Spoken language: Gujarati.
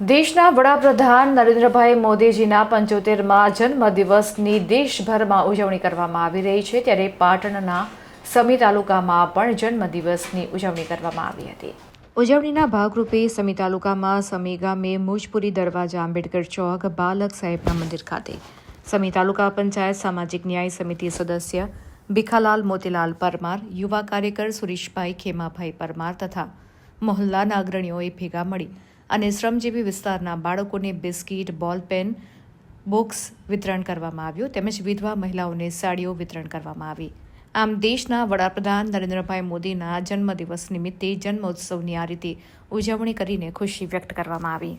દેશના વડાપ્રધાન નરેન્દ્રભાઈ મોદીજીના પંચોતેરમાં જન્મદિવસની દેશભરમાં ઉજવણી કરવામાં આવી રહી છે. ત્યારે પાટણના સમી તાલુકામાં પણ જન્મદિવસની ઉજવણી કરવામાં આવી હતી. ઉજવણીના ભાગરૂપે સમી તાલુકામાં સમી ગામે મુજપુરી દરવાજા આંબેડકર ચોક બાલક સાહેબના મંદિર ખાતે સમી તાલુકા પંચાયત સામાજિક ન્યાય સમિતિ સદસ્ય ભીખાલાલ મોતીલાલ પરમાર, યુવા કાર્યકર સુરેશભાઈ ખેમાભાઈ પરમાર તથા મહોલ્લાના અગ્રણીઓએ ભેગા મળી અને શ્રમજીવી વિસ્તારના બાળકોને બિસ્કીટ બોલપેન બુક્સ વિતરણ કરવામાં આવ્યું તેમજ વિધવા મહિલાઓને સાડીઓ વિતરણ કરવામાં આવી. આમ દેશના વડાપ્રધાન નરેન્દ્રભાઈ મોદીના જન્મદિવસ નિમિત્તે જન્મોત્સવની આ રીતે ઉજવણી કરીને ખુશી વ્યક્ત કરવામાં આવી.